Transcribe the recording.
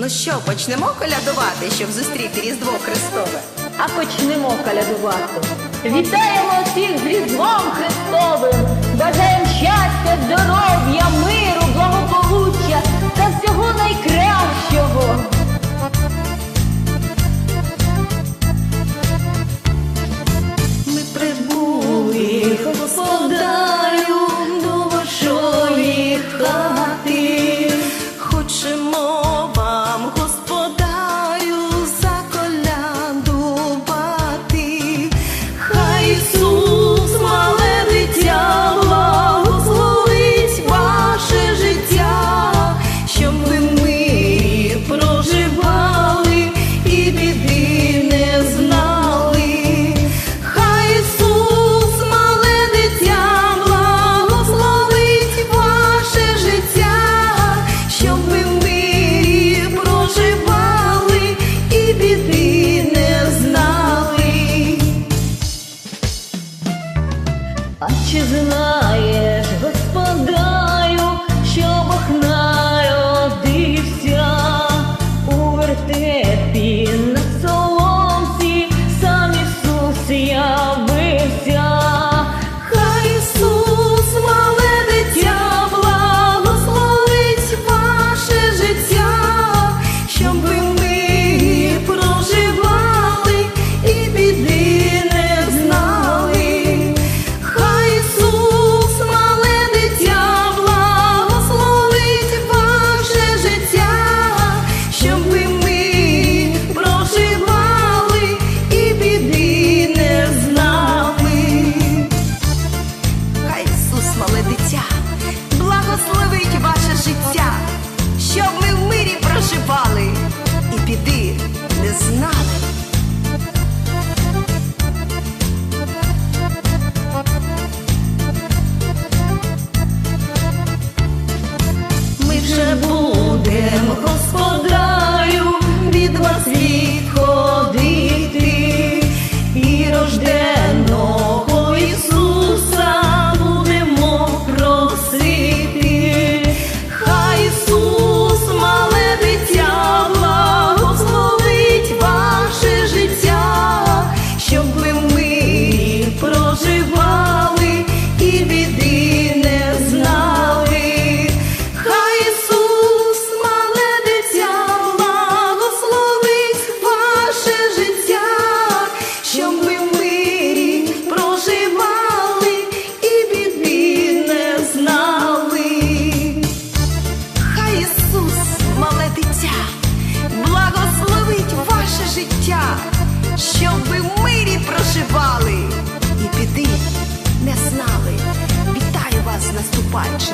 Ну що, почнемо колядувати, щоб зустріти Різдво Христове? А почнемо колядувати. Вітаємо всіх з Різдвом Христовим! Бажаємо щастя, здоров'я! Açığına yer би в мирі проживали і біди не знали. Вітаю вас, наступаючи.